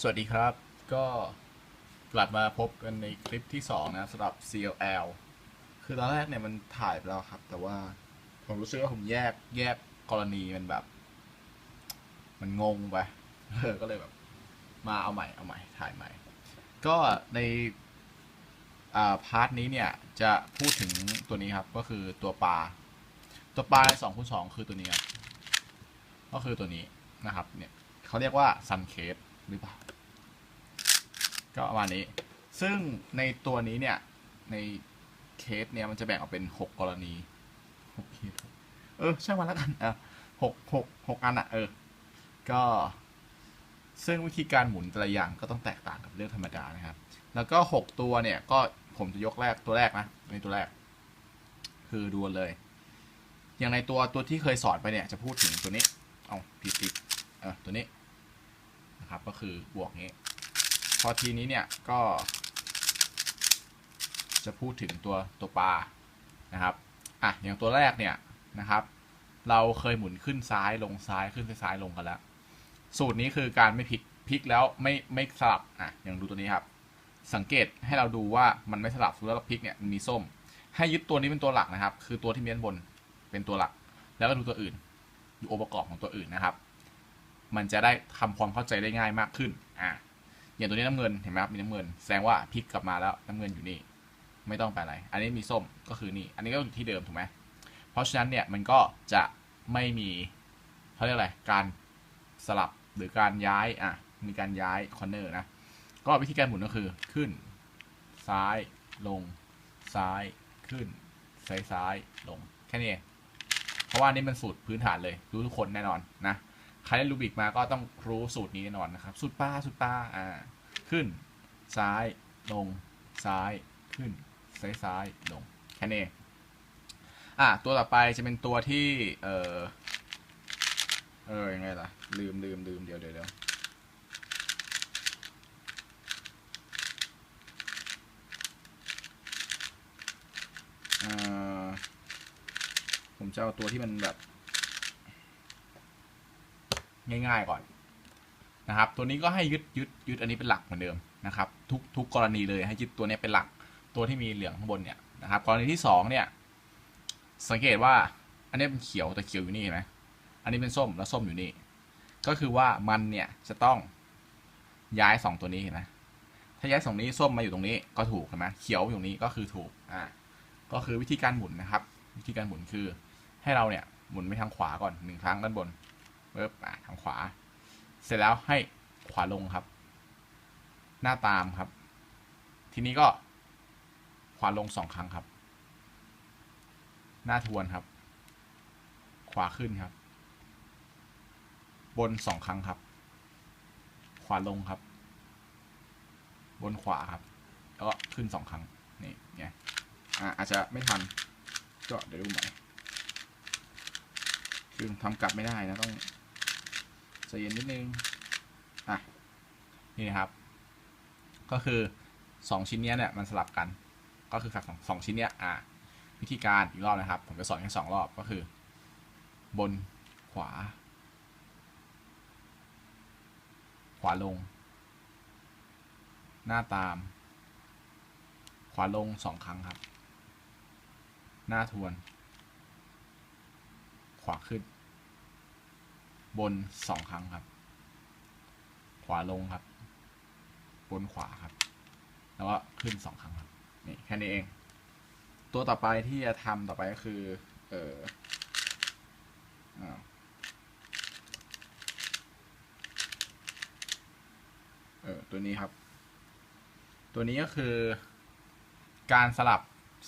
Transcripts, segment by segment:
สวัสดีครับ ก็กลับมาพบกันในคลิปที่ 2 นะสำหรับ CLL คือตอนแรกเนี่ยมันถ่ายไปแล้วครับ แต่ว่าผมรู้สึกว่าผมแยกแยกกรณีมันแบบ มันงงไปเออก็เลยแบบ มาเอาใหม่เอาใหม่ ถ่ายใหม่ ก็ในอ่าพาร์ทนี้เนี่ยจะพูดถึงตัวนี้ครับก็คือตัวปลา ตัวปลาสองคูณสองคือตัวนี้ครับก็คือตัวนี้นะครับ เนี่ยเขาเรียกว่าซันเคส หรือเปล่า ก็ประมาณนี้ ซึ่งในตัวนี้เนี่ย ในเคสเนี่ยมันจะแบ่งออกเป็นหกกรณีหกเคสเออช่างมันแล้วกันอะหกหกหกอันอะเออ ก็ซึ่งวิธีการหมุนแต่ละอย่างก็ต้องแตกต่างกับเรื่องธรรมดานะครับ แล้วก็หกตัวเนี่ย ก็ผมจะยกแรกตัวแรกนะในตัวแรก คือดูเลย อย่างในตัวตัวที่เคยสอนไปเนี่ย จะพูดถึงตัวนี้ เอาผิดผิดเออตัวนี้ นะครับ ก็คือบวกนี้ พอทีนี้เนี่ยก็ จะพูดถึงตัวตัวปลานะครับอะอย่างตัวแรกเนี่ยนะครับ เราเคยหมุนขึ้นซ้ายลงซ้ายขึ้นซ้ายลงกันแล้ว สูตรนี้คือการไม่พลิกพลิกแล้วไม่ไม่สลับอะอย่างดูตัวนี้ครับ สังเกตให้เราดูว่ามันไม่สลับแล้วเราพลิกเนี่ยมันมีส้ม ให้ยึดตัวนี้เป็นตัวหลักนะครับ คือตัวที่มีด้านบนเป็นตัวหลัก แล้วก็ดูตัวอื่นดูองค์ประกอบของตัวอื่นนะครับ มันจะได้ทำความเข้าใจได้ง่ายมากขึ้นอ่าอย่างตัวนี้น้ำเงินเห็นไหมครับมีน้ำเงินแสดงว่าพลิกกลับมาแล้วน้ำเงินอยู่นี่ ไม่ต้องไปอะไร อันนี้มีส้มก็คือนี่ อันนี้ก็อยู่ที่เดิมถูกไหมเพราะฉะนั้นเนี่ยมันก็จะไม่มีเขาเรียกอะไรการสลับหรือการย้ายอะมีการย้ายคอร์เนอร์นะก็วิธีการหมุนก็คือขึ้น ซ้ายลง ซ้ายขึ้น ซ้ายซ้ายลงแค่นี้เองเพราะว่านี่มันสูตรพื้นฐานเลยรู้ทุกคนแน่นอนนะ ใครเล่นรูบิกมาก็ต้องรู้สูตรนี้แน่นอนนะครับสูตรป้าสูตรป้าอ่าขึ้น ซ้ายลง ซ้ายขึ้น ซ้ายซ้ายลงแค่นี้อะตัวต่อไปจะเป็นตัวที่ เออเออยังไงล่ะ ลืมลืมลืมเดี๋ยวเดี๋ยวเดี๋ยวอ่าผมจะเอาตัวที่มันแบบ ง่าย ๆ ก่อนนะครับ ตัวนี้ก็ให้ยึดยึดยึดอันนี้เป็นหลักเหมือนเดิมนะครับ ทุกทุกกรณีเลยให้ยึดตัวนี้เป็นหลัก ตัวที่มีเหลืองข้างบนเนี่ยนะครับ กรณีที่สองเนี่ย สังเกตว่าอันนี้เป็นเขียวแต่เขียวอยู่นี่เห็นไหมอันนี้เป็นส้มแล้วส้มอยู่นี่ ก็คือว่ามันเนี่ยจะต้องย้ายสองตัวนี้เห็นไหมถ้าย้ายสองนี้ส้มมาอยู่ตรงนี้ก็ถูกเห็นไหมเขียวอยู่ตรงนี้ก็คือถูกอ่าก็คือวิธีการหมุนนะครับ วิธีการหมุนคือให้เราเนี่ยหมุนไปทางขวาก่อนหนึ่งครั้งด้านบน ปึ๊บอะทางขวา เสร็จแล้วให้ขวาลงครับ หน้าตามครับ ทีนี้ก็ขวาลงสองครั้งครับ หน้าทวนครับ ขวาขึ้นครับ บนสองครั้งครับ ขวาลงครับ บนขวาครับ แล้วก็ขึ้นสองครั้ง นี่ไงอะอาจจะไม่ทัน ก็เดี๋ยวดูใหม่คือทำกลับไม่ได้นะต้อง ใจเย็นนิดนึง อะ นี่นะครับ ก็คือสองชิ้นเนี้ยเนี่ยมันสลับกัน ก็คือฝักสองสองชิ้นเนี้ย อะ วิธีการอีกรอบนะครับ ผมจะสอนแค่สองรอบก็คือ บนขวา ขวาลง หน้าตาม ขวาลงสองครั้งครับ หน้าทวน ขวาขึ้น บนสองครั้งครับ ขวาลงครับ บนขวาครับ แล้วก็ขึ้นสองครั้งครับนี่แค่นี้เอง ตัวต่อไปที่จะทำต่อไปก็คือ เอออ้าเออตัวนี้ครับ ตัวนี้ก็คือ การสลับ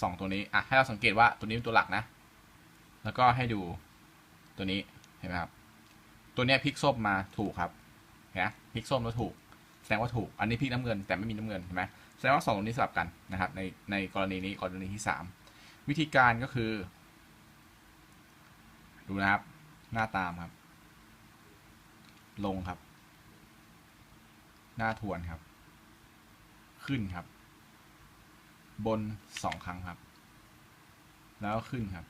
สองตัวนี้อะให้เราสังเกตว่าตัวนี้เป็นตัวหลักนะ แล้วก็ให้ดูตัวนี้เห็นไหมครับ ตัวเนี้ยพลิกส้มมาถูกครับเห็นไหมพลิกส้มแล้วถูก แสดงว่าถูก อันนี้พลิกน้ำเงินแต่ไม่มีน้ำเงินเห็นไหมแสดงว่าสองตัวนี้สลับกันนะครับ ในในกรณีนี้กรณีที่สามวิธีการก็คือ ดูนะครับ หน้าตามครับ ลงครับ หน้าทวนครับ ขึ้นครับ บนสองครั้งครับ แล้วก็ขึ้นครับ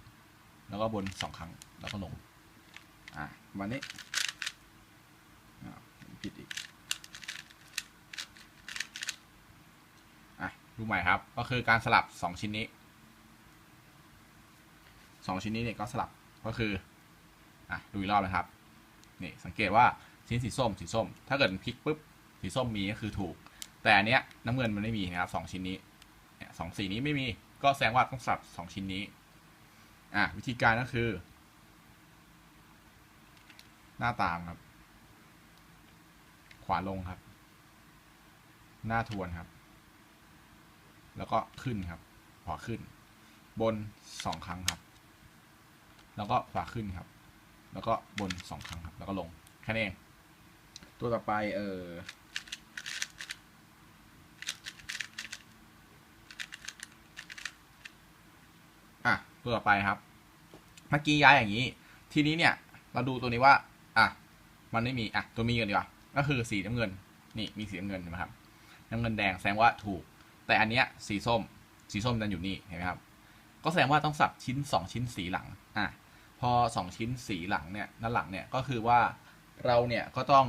แล้วก็บนสองครั้งแล้วก็ลง ประมาณนี้ผิดอีกอะดูใหม่ครับ ก็คือการสลับ 2 ชิ้นนี้ 2 ชิ้นนี้เนี่ยก็สลับก็คืออะดูอีกรอบนะครับนี่สังเกตว่าชิ้นสีส้มสีส้ม ถ้าเกิดพลิกปุ๊บสีส้มมีก็คือถูก แต่อันเนี้ยน้ำเงินมันไม่มีนะครับสองชิ้นนี้สองสีนี้ไม่มีก็แสดงว่าต้องสลับสองชิ้นนี้อะวิธีการก็คือ หน้าตามครับ ขวาลงครับ หน้าทวนครับ แล้วก็ขึ้นครับ ขวาขึ้น บนสองครั้งครับ แล้วก็ขวาขึ้นครับ แล้วก็บนสองครั้งครับ แล้วก็ลงแค่นี้เองตัวต่อไปเอออะตัวต่อไปครับ เมื่อกี้ย้ายอย่างนี้ ทีนี้เนี่ย เราดูตัวนี้ว่า อะ มันไม่มี อะ ตัวมีกันดีกว่า ก็คือสีน้ำเงิน นี่มีสีน้ำเงินใช่ไหมครับ น้ำเงินแดงแสดงว่าถูก แต่อันเนี้ยสีส้ม สีส้มจะอยู่นี่ เห็นไหมครับ ก็แสดงว่าต้องสับชิ้นสองชิ้นสีหลัง อะ พอสองชิ้นสีหลังเนี่ยด้านหลังเนี่ย ก็คือว่าเราเนี่ยก็ต้อง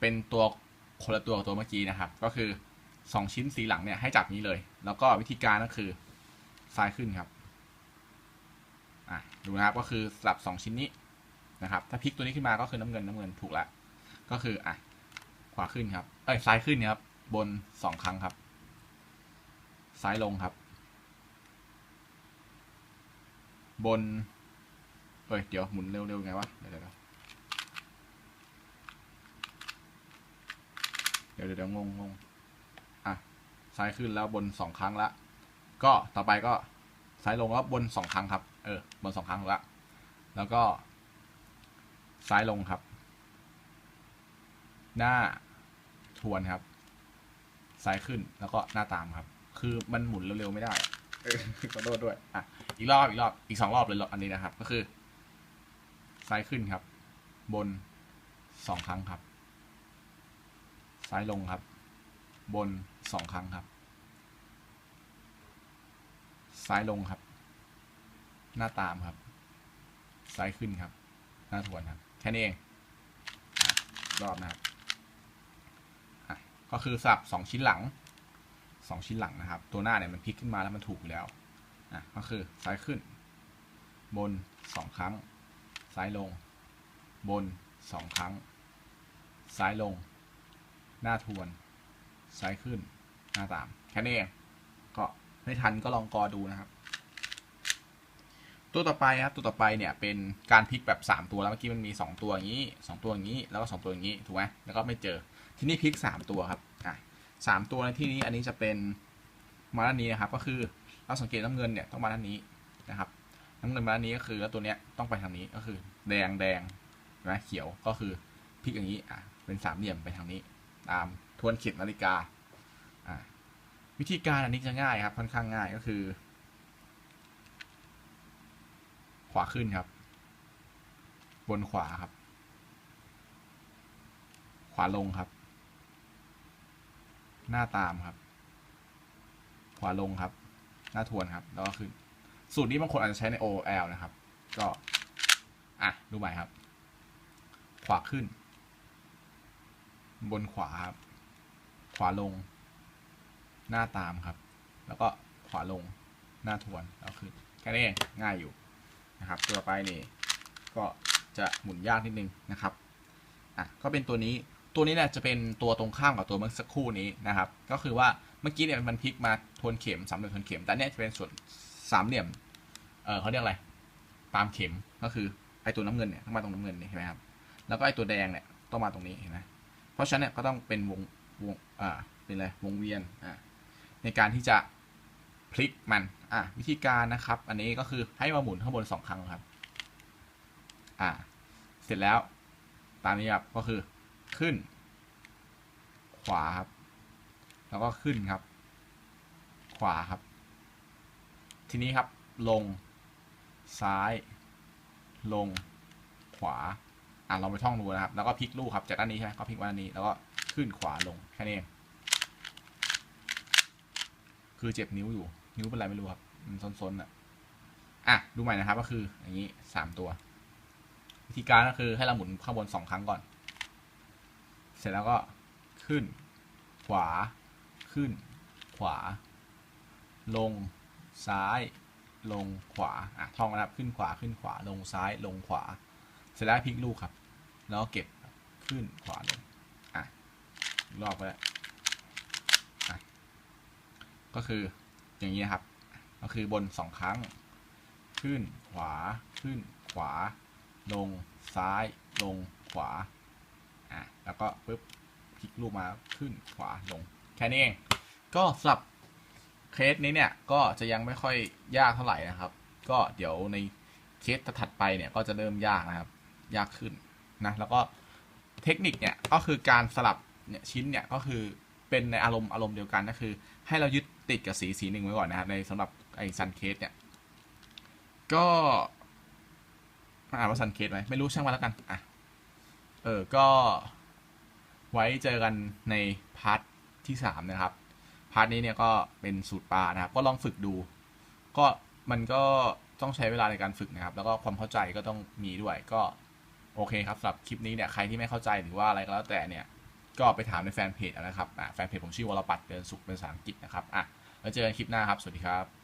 เป็นตัวคนละตัวกับตัวเมื่อกี้นะครับ ก็คือสองชิ้นสีหลังเนี่ยให้จับนี้เลย แล้วก็วิธีการก็คือซ้ายขึ้นครับ อะ ดูนะครับ ก็คือสลับสองชิ้นนี้ นะครับ ถ้าพลิกตัวนี้ขึ้นมาก็คือน้ำเงินน้ำเงินถูกละ ก็คืออะขวาขึ้นครับ เอ้ยซ้ายขึ้นครับ บนสองครั้งครับ ซ้ายลงครับ บนเอ้ยเดี๋ยวหมุนเร็วๆไงวะเดี๋ยวเดี๋ยวเดี๋ยวเดี๋ยวเดี๋ยวงงงงอะซ้ายขึ้นแล้วบนสองครั้งละ ก็ต่อไปก็ซ้ายลงแล้วบนสองครั้งครับ เออบนสองครั้งละ แล้วก็ ซ้ายลงครับ หน้าทวนครับ ซ้ายขึ้นแล้วก็หน้าตามครับ คือมันหมุนเร็วๆไม่ได้ขอโทษด้วย อะ อีกรอบอีกรอบ อีกสองรอบเลยอันนี้นะครับ ก็คือ ซ้ายขึ้นครับ บนสองครั้งครับ ซ้ายลงครับ บนสองครั้งครับ ซ้ายลงครับ หน้าตามครับ ซ้ายขึ้นครับ หน้าทวนครับ ค่นี้เองรอบนะครับก็คือสับสองชิ้นหลังสองชิ้นหลังนะครับ ตัวหน้าเนี่ยมันพลิกขึ้นมาแล้วมันถูกอยู่แล้วอะก็คือซ้ายขึ้น บนสองครั้ง ซ้ายลง บนสองครั้ง ซ้ายลง หน้าทวน ซ้ายขึ้น หน้าตาม แค่นี้เองก็ไม่ทันก็ลองกอดูนะครับ ตัวต่อไปครับตัวต่อไปเนี่ยเป็นการพลิกแบบ 3 ตัวแล้วเมื่อกี้มันมี 2 ตัวอย่างนี้ 2 ตัวอย่างนี้แล้วก็ 2 ตัวอย่างนี้ถูกไหมแล้วก็ไม่เจอทีนี้พลิก 3 ตัวครับอะสามตัวในที่นี้อันนี้จะเป็นมาด้านนี้นะครับ ก็คือเราสังเกตน้ำเงินเนี่ยต้องมาด้านนี้นะครับ น้ำเงินมาด้านนี้ก็คือแล้วตัวเนี้ยต้องไปทางนี้ก็คือแดงแดงนะเขียวก็คือพลิกอย่างนี้อะเป็นสามเหลี่ยมไปทางนี้ ตามทวนเข็มนาฬิกาอะวิธีการอันนี้จะง่ายครับค่อนข้างง่ายก็คือ ข วาขึ้นครับ บนขวาครับ ขวาลงครับ หน้าตามครับ ขวาลงครับ หน้าทวนครับ แล้วก็ขึ้น สูตรนี้บางคนอาจจะใช้ใน OL นะครับ ก็ อะ ดูใหม่ครับ ขวาขึ้น บนขวาครับ ขวาลง หน้าตามครับ แล้วก็ขวาลง หน้าทวนแล้วขึ้นแค่นี้ง่ายอยู่ นะครับ ตัวไปนี่ก็จะหมุนยากนิดนึงนะครับอะก็เป็นตัวนี้ตัวนี้เนี่ยจะเป็นตัวตรงข้ามกับตัวเมื่อสักครู่นี้นะครับ ก็คือว่าเมื่อกี้เนี่ยมันพลิกมาทวนเข็มสามเหลี่ยมทวนเข็ม แต่เนี่ยจะเป็นส่วนสามเหลี่ยมเออเขาเรียกอะไรตามเข็มก็คือไอตัวน้ำเงินเนี่ยต้องมาตรงน้ำเงินนี่เห็นไหมครับแล้วก็ไอตัวแดงเนี่ยต้องมาตรงนี้เห็นไหมเพราะฉะนั้นเนี่ยก็ต้องเป็นวงวงอ่าเป็นอะไรวงเวียนอ่าในการที่จะ พลิกมัน อ่าวิธีการนะครับ อันนี้ก็คือให้มาหมุนข้างบนสองครั้งครับ อ่า เสร็จแล้ว ตามนี้ครับ ก็คือขึ้น ขวาครับ แล้วก็ขึ้นครับ ขวาครับ ทีนี้ครับ ลง ซ้าย ลง ขวา อะเราไปท่องดูนะครับ แล้วก็พลิกลูกครับ จากด้านนี้ใช่ไหมก็พลิกมาด้านนี้ แล้วก็ขึ้นขวาลง แค่นี้ คือเจ็บนิ้วอยู่ นิ้วเป็นไรไม่รู้ครับมันซนๆอะอะดูใหม่นะครับก็คืออย่างนี้สามตัว วิธีการก็คือให้เราหมุนข้างบนสองครั้งก่อน เสร็จแล้วก็ขึ้น ขวา ขึ้น ขวา ลง ซ้าย ลงขวาอะท่องนะครับขึ้นขวาขึ้นขวา ลงซ้ายลงขวา เสร็จแล้วพลิกลูกครับ แล้วเก็บขึ้นขวาลงอะอีกรอบไปแล้ว ก็คืออย่างนี้นะครับ ก็คือบนสองครั้ง ขึ้นขวาขึ้นขวา ลงซ้าย ลงขวาอะแล้วก็ปึ๊บพลิกลูกมาขึ้นขวาลง แค่นี้เอง ก็สำหรับเคสนี้เนี่ยก็จะยังไม่ค่อยยากเท่าไหร่นะครับ ก็เดี๋ยวในเคสถัดไปเนี่ยก็จะเริ่มยากนะครับ ยากขึ้นนะแล้วก็เทคนิคเนี่ยก็คือการสลับเนี่ยชิ้นเนี่ยก็คือเป็นในอารมณ์อารมณ์เดียวกันก็คือ ให้เรายึดติดกับสีสีหนึ่งไว้ก่อนนะครับในสำหรับไอ้ซันเคสเนี่ย ก็อ่านว่าซันเคสไหมไม่รู้ช่างมันแล้วกันอะเออ ก็ไว้เจอกันในพาร์ทที่สามนะครับ พาร์ทนี้เนี่ยก็เป็นสูตรปลานะครับ ก็ลองฝึกดู ก็มันก็ต้องใช้เวลาในการฝึกนะครับ แล้วก็ความเข้าใจก็ต้องมีด้วย ก็โอเคครับสำหรับคลิปนี้เนี่ยใครที่ไม่เข้าใจหรือว่าอะไรก็แล้วแต่เนี่ย ก็ไปถามในแฟนเพจนะครับแฟนเพจผมชื่อวรปัตรเดินสุขเป็นภาษาอังกฤษนะครับอะแล้วเจอกันคลิปหน้าครับ สวัสดีครับ